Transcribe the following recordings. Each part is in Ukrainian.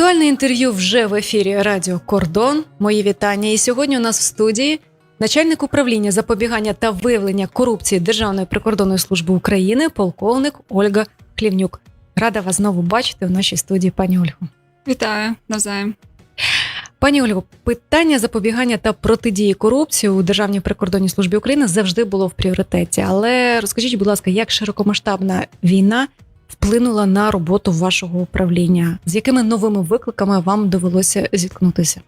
Актуальне інтерв'ю вже в ефірі Радіо Кордон. Мої вітання. І сьогодні у нас в студії начальник управління запобігання та виявлення корупції Державної прикордонної служби України, полковник Ольга Клівнюк. Рада вас знову бачити в нашій студії, пані Ольго. Вітаю навзаєм. Пані Ольго, питання запобігання та протидії корупції у Державній прикордонній службі України завжди було в пріоритеті. Але розкажіть, будь ласка, як широкомасштабна війна вплинула на роботу вашого управління? З якими новими викликами вам довелося зіткнутися?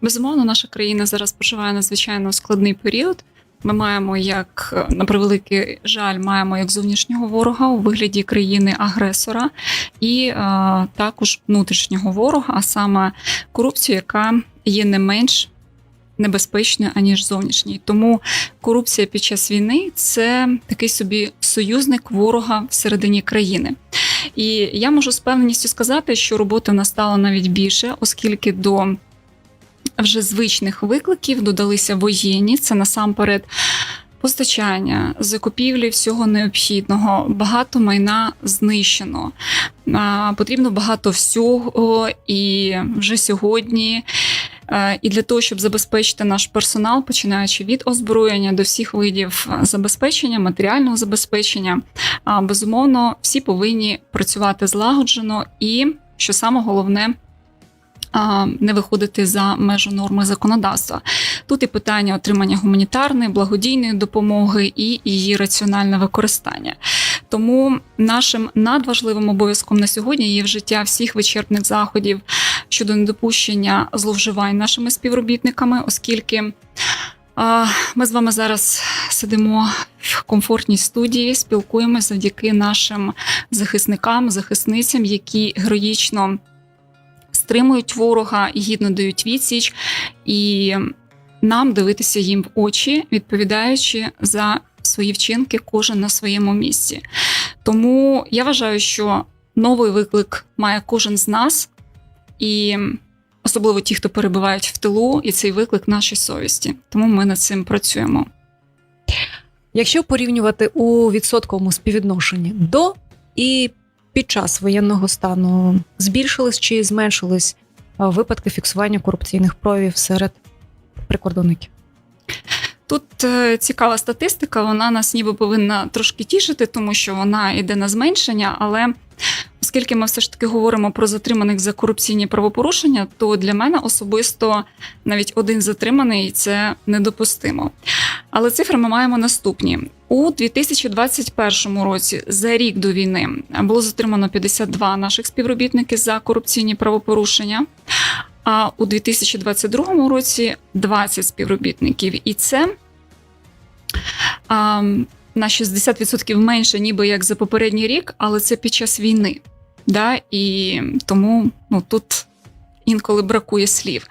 Безумовно, наша країна зараз проживає надзвичайно складний період. Ми маємо як на превеликий жаль, маємо як зовнішнього ворога у вигляді країни-агресора, і е, також внутрішнього ворога, а саме корупцію, яка є не менш небезпечною аніж зовнішній. Тому корупція під час війни це такий собі союзник ворога всередині країни. І я можу з певністю сказати, що роботи настало навіть більше, оскільки до вже звичних викликів додалися воєнні. Це насамперед постачання, закупівлі всього необхідного, багато майна знищено. Потрібно багато всього, і вже сьогодні. І для того, щоб забезпечити наш персонал, починаючи від озброєння до всіх видів забезпечення, матеріального забезпечення, безумовно, всі повинні працювати злагоджено і, що саме головне, не виходити за межу норми законодавства. Тут і питання отримання гуманітарної, благодійної допомоги і її раціональне використання. Тому нашим надважливим обов'язком на сьогодні є вжиття всіх вичерпних заходів щодо недопущення зловживань нашими співробітниками, оскільки. Ми з вами зараз сидимо в комфортній студії, спілкуємося завдяки нашим захисникам, захисницям, які героїчно стримують ворога і гідно дають відсіч, і нам дивитися їм в очі, відповідаючи за свої вчинки, кожен на своєму місці. Тому я вважаю, що новий виклик має кожен з нас, і особливо ті, хто перебувають в тилу, і цей виклик нашій совісті. Тому ми над цим працюємо. Якщо порівнювати у відсотковому співвідношенні до і під час воєнного стану збільшились чи зменшились випадки фіксування корупційних проявів серед прикордонників? Тут е, цікава статистика, вона нас ніби повинна трошки тішити, тому що вона йде на зменшення, але оскільки ми все ж таки говоримо про затриманих за корупційні правопорушення, то для мене особисто навіть один затриманий це недопустимо. Але цифри ми маємо наступні у 2021 році. За рік до війни було затримано 52 наших співробітники за корупційні правопорушення. А у 2022 році 20 співробітників, і це а, на 60% менше, ніби як за попередній рік, але це під час війни. Да? І тому ну, тут інколи бракує слів.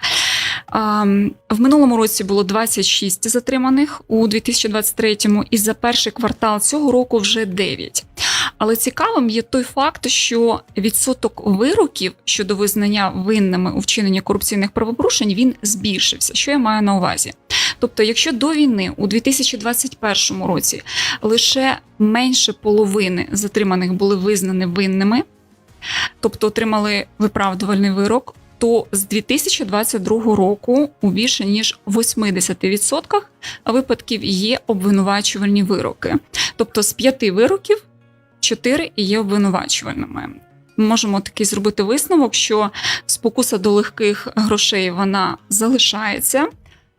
В минулому році було 26 затриманих у 2023-му, і за перший квартал цього року вже 9. Але цікавим є той факт, що відсоток вироків щодо визнання винними у вчиненні корупційних правопорушень він збільшився. Що я маю на увазі? Тобто, якщо до війни у 2021 році лише менше половини затриманих були визнані винними, тобто отримали виправдувальний вирок то з 2022 року у більше ніж 80% випадків є обвинувачувальні вироки. Тобто з п'яти вироків 4 є обвинувачувальними. Ми можемо такий зробити висновок, що спокуса до легких грошей вона залишається.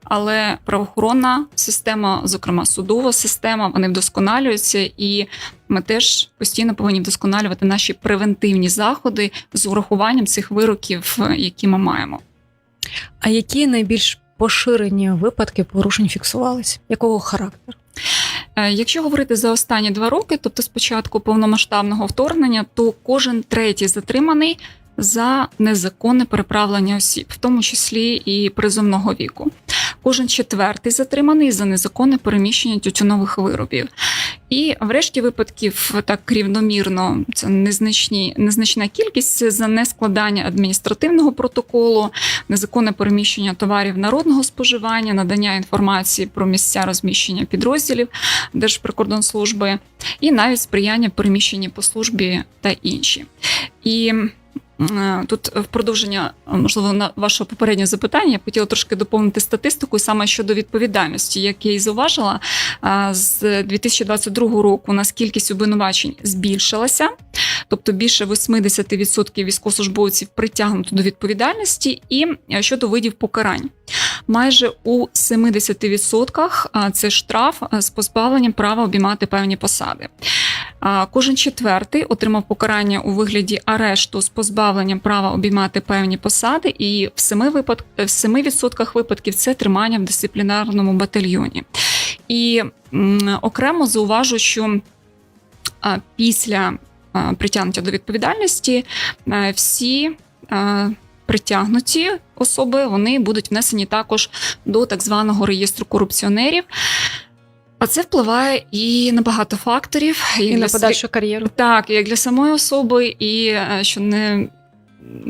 Але правоохоронна система, зокрема судова система, вони вдосконалюються, і ми теж постійно повинні вдосконалювати наші превентивні заходи з урахуванням цих вироків, які ми маємо. А які найбільш поширені випадки порушень фіксувались? Якого характеру? Е, якщо говорити за останні два роки, тобто спочатку повномасштабного вторгнення, то кожен третій затриманий за незаконне переправлення осіб, в тому числі і призовного віку. Кожен четвертий затриманий за незаконне переміщення тютюнових виробів. І врешті випадків так рівномірно це незначні, незначна кількість за нескладання адміністративного протоколу, незаконне переміщення товарів народного споживання, надання інформації про місця розміщення підрозділів Держприкордонслужби і навіть сприяння переміщенні по службі та інші. І тут в продовження, е, можливо, на вашого попереднього запитання, я хотіла трошки доповнити статистику саме щодо відповідальності, як я і зауважила, е, з 2022 року у нас кількість обвинувачень збільшилася, тобто більше 80% військовослужбовців притягнуто до відповідальності, і е, щодо видів покарань. Майже у 70% це штраф з позбавленням права обіймати певні посади. Кожен четвертий отримав покарання у вигляді арешту з позбавленням права обіймати певні посади, і в 7 випад... в 7% випадків це тримання в дисциплінарному батальйоні. І окремо зауважу, що після а, притягнуття до відповідальності всі. Притягнуті особи вони будуть внесені також до так званого реєстру корупціонерів. А це впливає і на багато факторів, І для на подальшу кар'єру. так, як для самої особи, і е, що не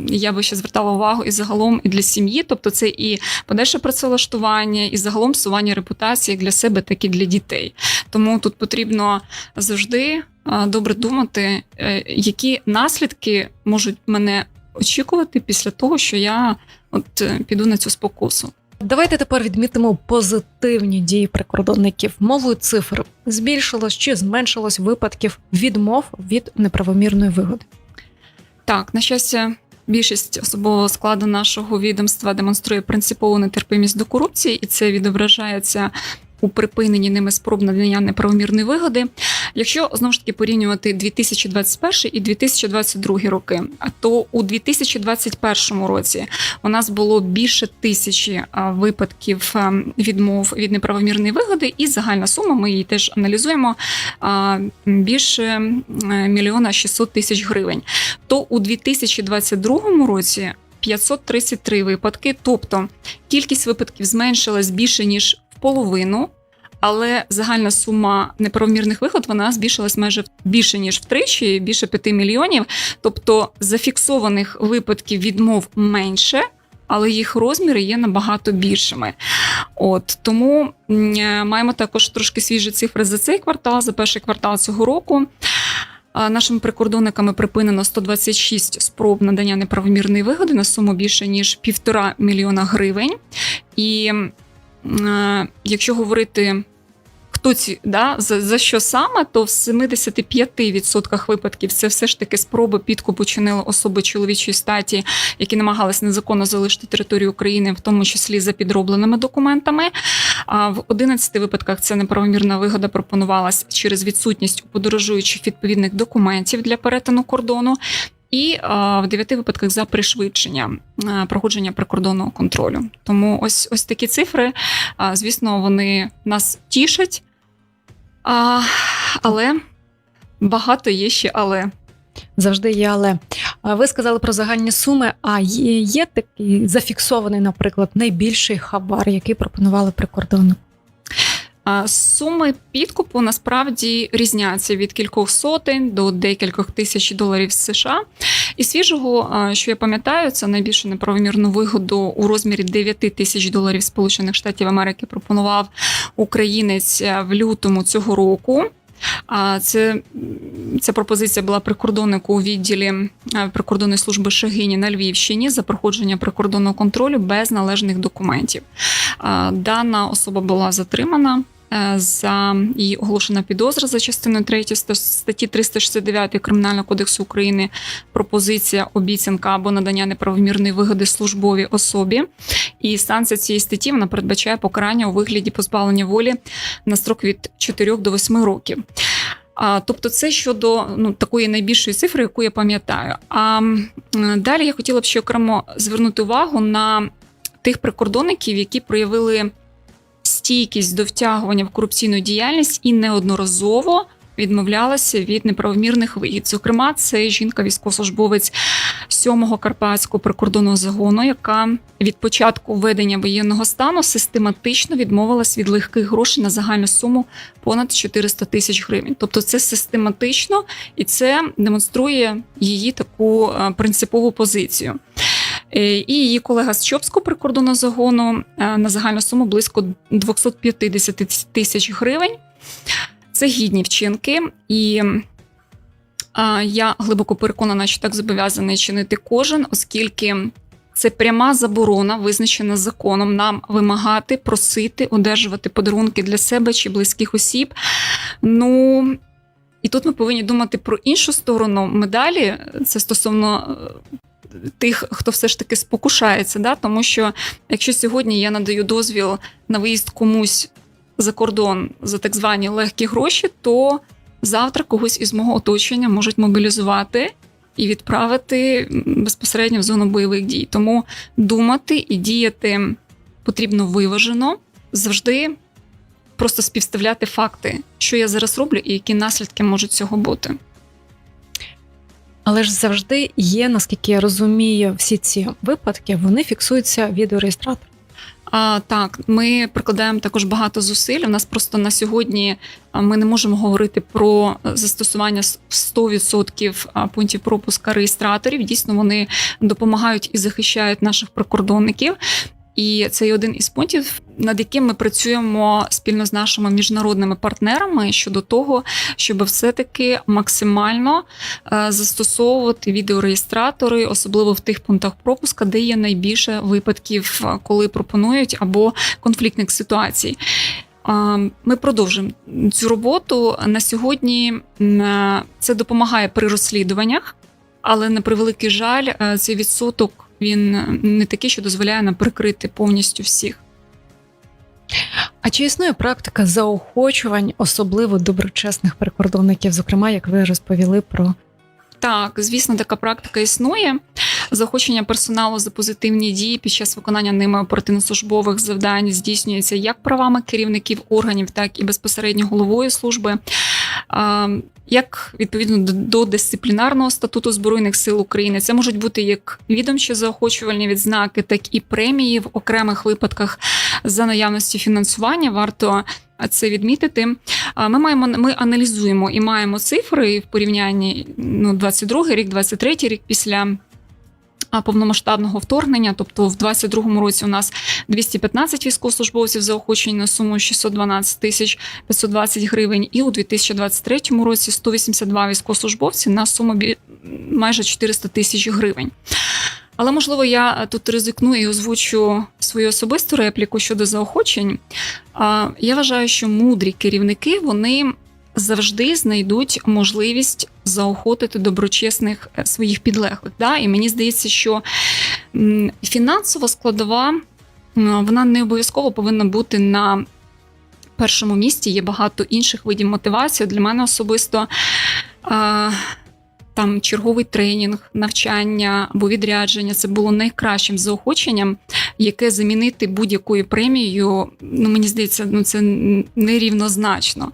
я би ще звертала увагу і загалом і для сім'ї, тобто це і подальше працевлаштування, і загалом псування репутації як для себе, так і для дітей. Тому тут потрібно завжди е, добре думати, е, які наслідки можуть мене очікувати після того, що я от піду на цю спокусу. Давайте тепер відмітимо позитивні дії прикордонників. Мовою цифр збільшилось чи зменшилось випадків відмов від неправомірної вигоди. Так, на щастя, більшість особового складу нашого відомства демонструє принципову нетерпимість до корупції, і це відображається у припиненні ними спроб надання неправомірної вигоди. Якщо знову ж таки порівнювати 2021 і 2022 роки, то у 2021 році у нас було більше тисячі випадків відмов від неправомірної вигоди, і загальна сума ми її теж аналізуємо більше мільйона 600 тисяч гривень. То у 2022 році 533 випадки, тобто кількість випадків зменшилась більше ніж в половину. Але загальна сума неправомірних вигод вона збільшилась майже більше ніж втричі, більше 5 мільйонів. Тобто зафіксованих випадків відмов менше, але їх розміри є набагато більшими. От тому е, маємо також трошки свіжі цифри за цей квартал, за перший квартал цього року. Нашими прикордонниками припинено 126 спроб надання неправомірної вигоди на суму більше ніж півтора мільйона гривень. І е, якщо говорити, ці да, за, за що саме, то в 75% випадків це все ж таки спроби підкупу чинили особи чоловічої статі, які намагалися незаконно залишити територію України, в тому числі за підробленими документами. А в 11 випадках це неправомірна вигода пропонувалась через відсутність у подорожуючих відповідних документів для перетину кордону. І а, в дев'яти випадках за пришвидшення а, проходження прикордонного контролю. Тому ось ось такі цифри. А, звісно, вони нас тішать, а, але багато є ще але. Завжди є, але ви сказали про загальні суми. А є, є такий зафіксований, наприклад, найбільший хабар, який пропонували прикордоннику? Суми підкупу насправді різняться від кількох сотень до декількох тисяч доларів США. І свіжого, що я пам'ятаю, це найбільшу неправомірну вигоду у розмірі 9 тисяч доларів Сполучених Штатів Америки пропонував українець е, в лютому цього року. А це ця пропозиція була прикордоннику у відділі е, прикордонної служби Шагині на Львівщині за проходження прикордонного контролю без належних документів. Дана особа була затримана. Е, За її оголошена підозра за частиною 3 статті 369 Кримінального кодексу України пропозиція, обіцянка або надання неправомірної вигоди службовій особі. І санкція цієї статті вона передбачає покарання у вигляді позбавлення волі на строк від 4 до 8 років. А, тобто, це щодо ну, такої найбільшої цифри, яку я пам'ятаю. А далі я хотіла б ще окремо звернути увагу на тих прикордонників, які проявили стійкість до втягування в корупційну діяльність і неодноразово відмовлялася від неправомірних вигід. Зокрема, це жінка військовослужбовець 7-го карпатського прикордонного загону, яка від початку введення воєнного стану систематично відмовилась від легких грошей на загальну суму понад 400 тисяч гривень. Тобто, це систематично і це демонструє її таку е, принципову позицію. Е, І її колега з Чопського прикордонного загону е, на загальну суму близько 250 тисяч гривень. Це гідні вчинки, і Я глибоко переконана, що так зобов'язаний чинити кожен, оскільки це пряма заборона, визначена законом, нам вимагати, просити, одержувати подарунки для себе чи близьких осіб. Ну і тут ми повинні думати про іншу сторону медалі. Це стосовно е, тих, хто все ж таки спокушається. Да? Тому що якщо сьогодні я надаю дозвіл на виїзд комусь за кордон за так звані легкі гроші, то завтра когось із мого оточення можуть мобілізувати і відправити безпосередньо в зону бойових дій. Тому думати і діяти потрібно виважено, завжди просто співставляти факти, що я зараз роблю, і які наслідки можуть цього бути. Але ж завжди є, наскільки я розумію, всі ці випадки вони фіксуються відеореєстратором. А, так, ми прикладаємо також багато зусиль. У нас просто на сьогодні ми не можемо говорити про застосування с- в 100% пунктів пропуска реєстраторів. Дійсно, вони допомагають і захищають наших прикордонників. І це є один із пунктів, над яким ми працюємо спільно з нашими міжнародними партнерами щодо того, щоб все-таки максимально е, застосовувати відеореєстратори, особливо в тих пунктах пропуска, де є найбільше випадків, е, коли пропонують або конфліктних ситуацій. Ми продовжимо цю роботу на сьогодні. е, Це допомагає при розслідуваннях, але на превеликий жаль, е, цей відсоток він не такий, що дозволяє нам прикрити повністю всіх. А чи існує практика заохочувань, особливо доброчесних прикордонників, зокрема, як ви розповіли про Так, звісно, така практика існує. Заохочення персоналу за позитивні дії під час виконання ними оперативно-службових завдань здійснюється як правами керівників органів, так і безпосередньо головою служби. Як відповідно до- дисциплінарного статуту Збройних сил України, це можуть бути як відомчі заохочувальні відзнаки, так і премії в окремих випадках за наявності фінансування. Варто це відмітити. Ми маємо ми аналізуємо і маємо цифри в порівнянні ну, 22 рік, 23 рік після. Повномасштабного вторгнення, тобто в 22-му році у нас 215 військовослужбовців заохочені на суму 612 тисяч 520 гривень, і у 2023 році 182 військовослужбовці на суму майже 400 тисяч гривень. Але можливо, я тут ризикну і озвучу свою особисту репліку щодо заохочень. Я вважаю, що мудрі керівники вони завжди знайдуть можливість заохотити доброчесних е, своїх підлеглих. Да? І мені здається, що фінансова складова вона не обов'язково повинна бути на першому місці. Є багато інших видів мотивації. Для мене особисто. Там черговий тренінг, навчання або відрядження це було найкращим заохоченням, яке замінити будь-якою премією. Ну мені здається, ну це нерівнозначно.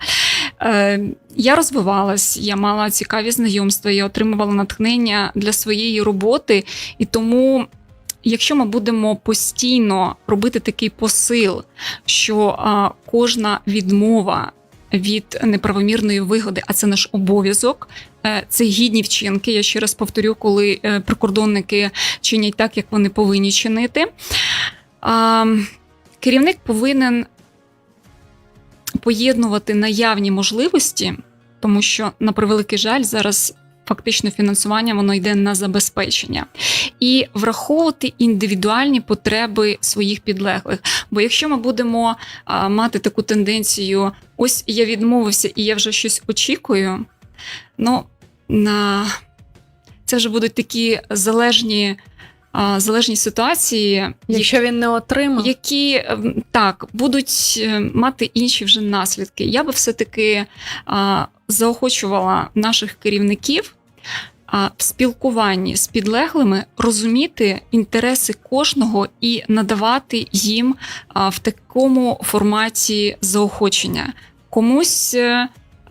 Е, я розвивалась, я мала цікаві знайомства, я отримувала натхнення для своєї роботи, і тому. Якщо ми будемо постійно робити такий посил, що кожна відмова від неправомірної вигоди, а це наш обов'язок, е, це гідні вчинки. Я ще раз повторю, коли е, прикордонники чинять так, як вони повинні чинити. Керівник повинен поєднувати наявні можливості, тому що, на превеликий жаль, зараз фактично фінансування воно йде на забезпечення, і враховувати індивідуальні потреби своїх підлеглих. Бо якщо ми будемо а, мати таку тенденцію, ось я відмовився і я вже щось очікую, ну на це вже будуть такі залежні. Залежні ситуації, якщо він не отримав, які ем, так будуть е, мати інші вже наслідки. Я би все-таки заохочувала наших керівників в спілкуванні з підлеглими розуміти інтереси кожного і надавати їм в такому форматі заохочення. Комусь.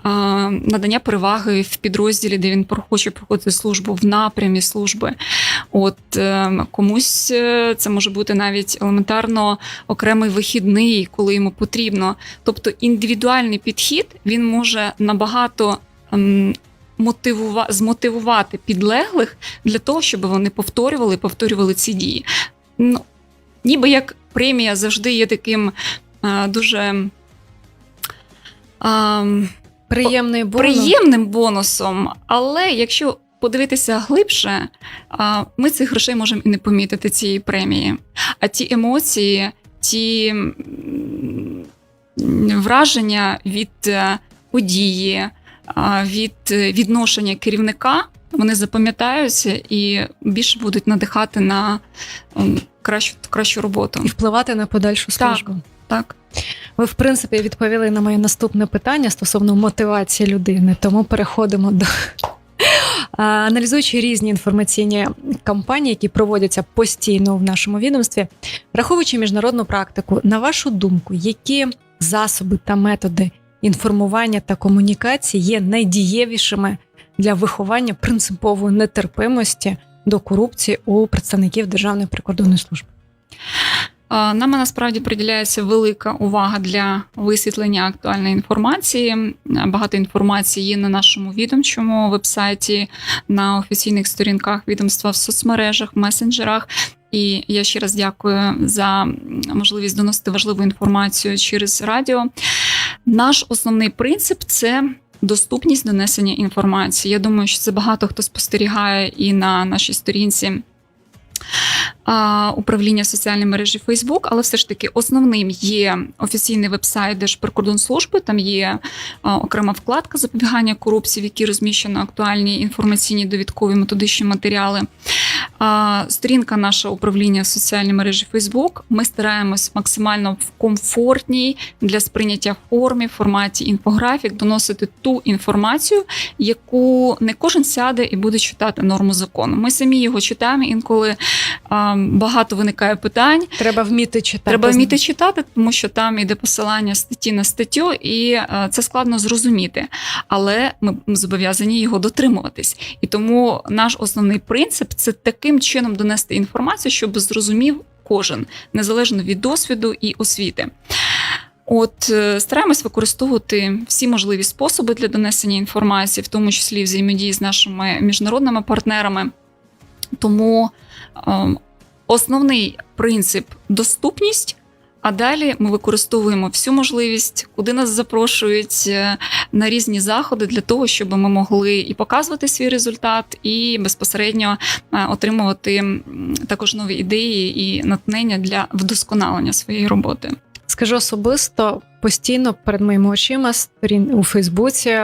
А, Надання переваги в підрозділі, де він хоче проходити службу в напрямі служби. От е, комусь е, це може бути навіть елементарно окремий вихідний, коли йому потрібно. Тобто індивідуальний підхід він може набагато ем, мотивува- змотивувати підлеглих для того, щоб вони повторювали, повторювали ці дії. Ну, ніби як премія завжди є таким е, дуже. ем, Приємний бонус. приємним бонусом. Але якщо подивитися глибше, ми цих грошей можемо і не помітити цієї премії. А ті емоції, ті враження від е, події, від е, відношення керівника. Вони запам'ятаються і більше будуть надихати на кращу, кращу роботу. І впливати на подальшу службу. Так. Ви, в принципі, відповіли на моє наступне питання стосовно мотивації людини, тому переходимо до. Аналізуючи різні інформаційні кампанії, які проводяться постійно в нашому відомстві, враховуючи міжнародну практику, на вашу думку, які засоби та методи інформування та комунікації є найдієвішими для виховання принципової нетерпимості до корупції у представників Державної прикордонної служби? А, Нам насправді приділяється велика увага для висвітлення актуальної інформації. Багато інформації є на нашому відомчому вебсайті, на офіційних сторінках відомства в соцмережах, месенджерах. І я ще раз дякую за можливість доносити важливу інформацію через радіо. Наш основний принцип це. Доступність донесення інформації. Я думаю, що це багато хто спостерігає і на нашій сторінці управління соціальної мережі Facebook, але все ж таки основним є офіційний вебсайт Держприкордонслужби. Там є окрема вкладка запобігання корупції, в якій розміщено актуальні інформаційні довідкові методичні матеріали. Сторінка наша управління соціальної мережі Facebook. Ми стараємось максимально в комфортній для сприйняття формі, форматі інфографік доносити ту інформацію, яку не кожен сяде і буде читати норму закону. Ми самі його читаємо інколи багато виникає питань. Треба вміти читати. Треба вміти читати, тому що там іде посилання статті на статтю, і це складно зрозуміти. Але ми зобов'язані його дотримуватись. І тому наш основний принцип це таким чином донести інформацію, щоб зрозумів кожен, незалежно від досвіду і освіти. От е, стараємось використовувати всі можливі способи для донесення інформації, в тому числі взаємодії з нашими міжнародними партнерами. Тому е, основний принцип доступність. А далі ми використовуємо всю можливість, куди нас запрошують е, на різні заходи для того, щоб ми могли і показувати свій результат, і безпосередньо е, отримувати також нові ідеї і натхнення для вдосконалення своєї роботи. Скажу особисто, постійно перед моїми очима сторін у Фейсбуці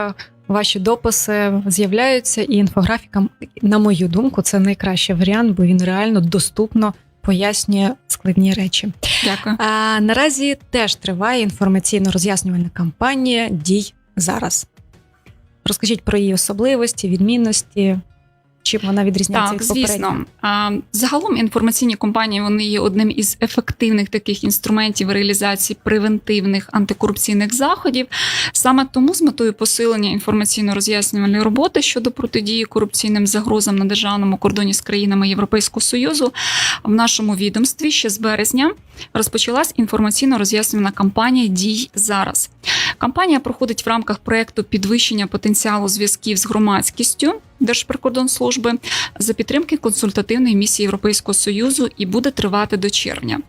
ваші дописи з'являються, і інфографіка, на мою думку, це найкращий варіант, бо він реально доступно пояснює складні речі. Дякую. А наразі теж триває інформаційно-роз'яснювальна кампанія Дій зараз. Розкажіть про її особливості, відмінності, чим вона відрізняється Так, від звісно. А, Загалом інформаційні компанії вони є одним із ефективних таких інструментів реалізації превентивних антикорупційних заходів. Саме тому з метою посилення інформаційно-роз'яснювальної роботи щодо протидії корупційним загрозам на державному кордоні з країнами Європейського союзу в нашому відомстві ще з березня розпочалась інформаційно-роз'яснювальна кампанія Дій зараз. Кампанія проходить в рамках проекту підвищення потенціалу зв'язків з громадськістю Держприкордонслужби за підтримки консультативної місії Європейського союзу і буде тривати до червня.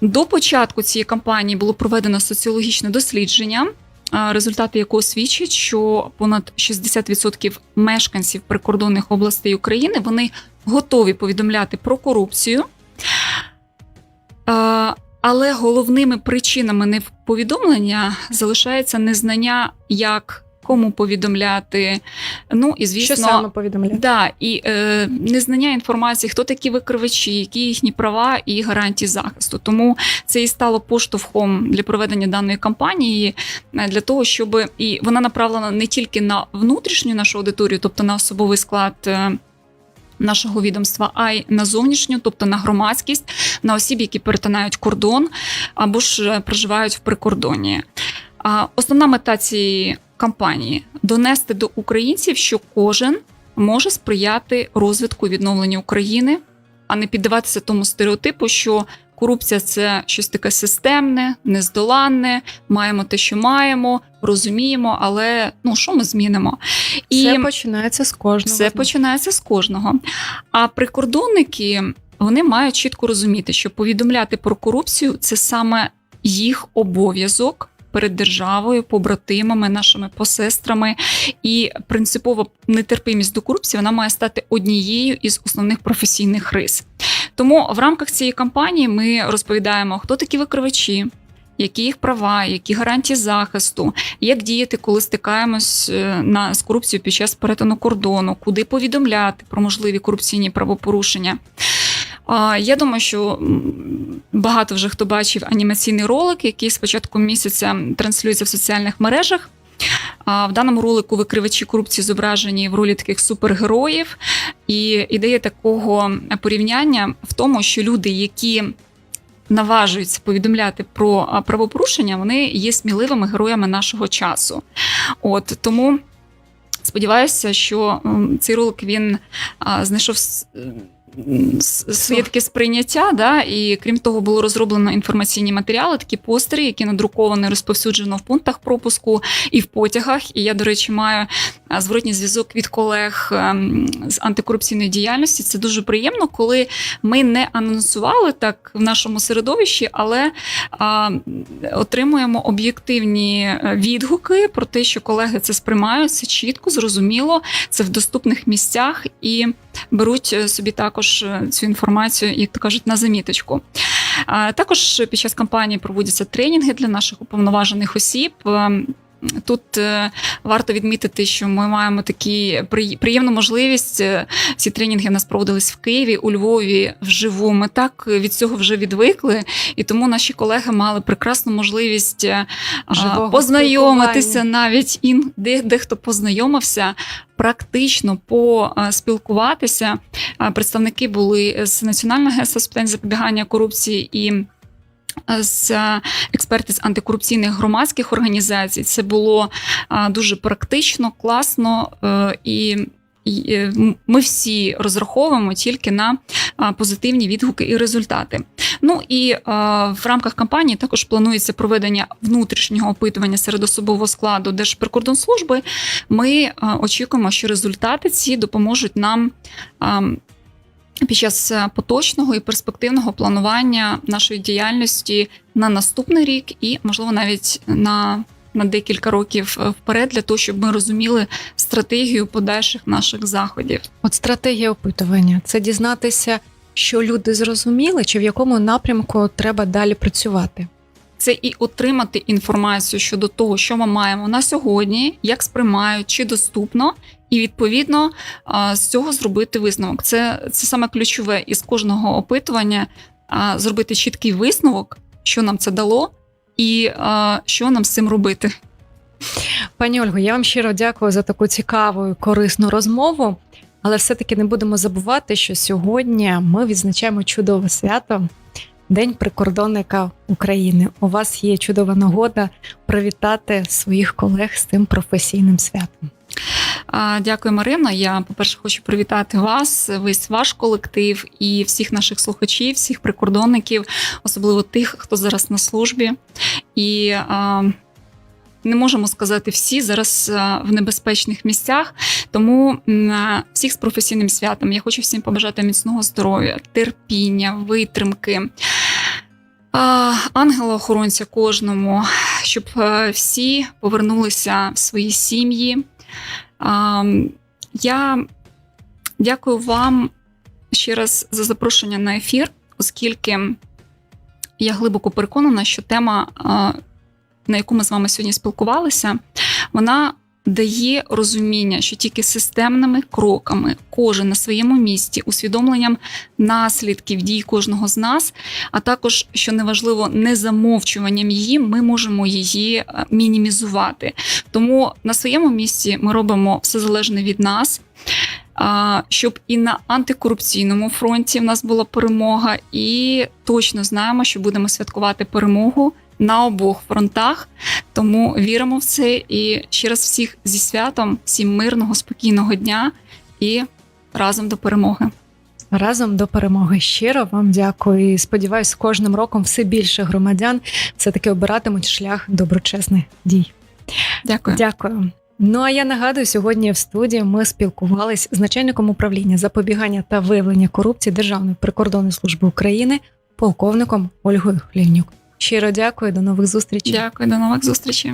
До початку цієї кампанії було проведено соціологічне дослідження. Результати якого свідчать, що понад 60% мешканців прикордонних областей України вони готові повідомляти про корупцію. Але головними причинами неповідомлення залишається незнання, як кому повідомляти. Ну і звісно, Що саме повідомляє? Да, і е, незнання інформації, хто такі викривачі, які їхні права і гарантії захисту. Тому це і стало поштовхом для проведення даної кампанії, е, для того, щоб і вона направлена не тільки на внутрішню нашу аудиторію, тобто на особовий склад. е, Нашого відомства, а й на зовнішню, тобто на громадськість, на осіб, які перетинають кордон або ж е, проживають в прикордонні. А основна мета цієї кампанії донести до українців, що кожен може сприяти розвитку і відновленню України, а не піддаватися тому стереотипу, що корупція це щось таке системне, нездоланне. Маємо те, що маємо, розуміємо, але ну що ми змінимо? Це починається з кожного. Все починається з кожного. А прикордонники вони мають чітко розуміти, що повідомляти про корупцію це саме їх обов'язок перед державою, побратимами, нашими посестрами. І принципова нетерпимість до корупції вона має стати однією із основних професійних рис. Тому в рамках цієї кампанії ми розповідаємо, хто такі викривачі. Які їх права, які гарантії захисту, як діяти, коли стикаємось е, на з корупцією під час перетину кордону, куди повідомляти про можливі корупційні правопорушення. Я думаю, що багато вже хто бачив анімаційний ролик, який з початку місяця транслюється в соціальних мережах. В даному ролику викривачі корупції зображені в ролі таких супергероїв. І ідея такого порівняння в тому, що люди, які наважуються повідомляти про правопорушення, вони є сміливими героями нашого часу. От тому сподіваюся, що цей ролик він знайшов. С- м, с- Своє таке сприйняття, да, і крім того, було розроблено інформаційні матеріали, такі постери, які надруковані, розповсюджено в пунктах пропуску і в потягах. І я, до речі, маю зворотній зв'язок від колег ем, з антикорупційної діяльності. Це дуже приємно, коли ми не анонсували так в нашому середовищі, але а, отримуємо об'єктивні е, відгуки про те, що колеги це сприймають, це чітко, зрозуміло, це в доступних місцях і беруть е, собі також е, цю інформацію, як то кажуть, на заміточку. Також під час кампанії проводяться тренінги для наших уповноважених осіб. Тут е, варто відмітити, що ми маємо такі при- приємну можливість. е, Ці тренінги в нас проводились в Києві, у Львові вживу. Ми так від цього вже відвикли, і тому наші колеги мали прекрасну можливість е, Живого познайомитися навіть ін де дехто познайомився. Практично поспілкуватися. Представники були з Національного агентства з питань запобігання корупції і з е, експерти з антикорупційних громадських організацій. Це було дуже практично, класно е, і. е, Ми всі розраховуємо тільки на позитивні відгуки і результати. Ну і е, в рамках кампанії також планується проведення внутрішнього опитування серед особового складу Держприкордонслужби. Ми е, очікуємо, що результати ці допоможуть нам. е, під час е, поточного і перспективного планування нашої діяльності на наступний рік і, можливо, навіть на, на декілька років е, вперед, для того, щоб ми розуміли стратегію подальших наших заходів. От стратегія опитування це дізнатися, що люди зрозуміли, чи в якому напрямку треба далі працювати. Це і отримати інформацію щодо того, що ми маємо на сьогодні, як сприймають, чи доступно, і відповідно з цього зробити висновок. Це, це саме ключове із кожного опитування зробити чіткий висновок, що нам це дало, і що нам з цим робити. Пані Ольго, я вам щиро дякую за таку цікаву і корисну розмову. Але все-таки не будемо забувати, що сьогодні ми відзначаємо чудове свято День прикордонника України. У вас є чудова нагода привітати своїх колег з цим професійним святом. Дякую, Марина. Я, по-перше, хочу привітати вас, весь ваш колектив і всіх наших слухачів, всіх прикордонників, особливо тих, хто зараз на службі. І а, не можемо сказати всі зараз в небезпечних місцях. Тому всіх з професійним святом я хочу всім побажати міцного здоров'я, терпіння, витримки. Ангела-охоронця кожному, щоб всі повернулися в свої сім'ї, Я дякую вам ще раз за запрошення на ефір, оскільки я глибоко переконана, що тема, на яку ми з вами сьогодні спілкувалися, вона дає розуміння, що тільки системними кроками, кожен на своєму місці, усвідомленням наслідків дій кожного з нас, а також, що неважливо, не замовчуванням її, ми можемо її е, мінімізувати. Тому на своєму місці ми робимо все залежне від нас. Щоб і на антикорупційному фронті в нас була перемога, і точно знаємо, що будемо святкувати перемогу на обох фронтах. Тому віримо в це і ще раз всіх зі святом, всім мирного, спокійного дня і разом до перемоги. Разом до перемоги. Щиро вам дякую. І сподіваюсь, з кожним роком все більше громадян все таки обиратимуть шлях доброчесних дій. Дякую. Дякую. Ну а я нагадую, сьогодні в студії ми спілкувались з начальником управління запобігання та виявлення корупції Державної прикордонної служби України, полковником Ольгою Хлівнюк. Щиро дякую, до нових зустрічей. Дякую, до нових зустрічей.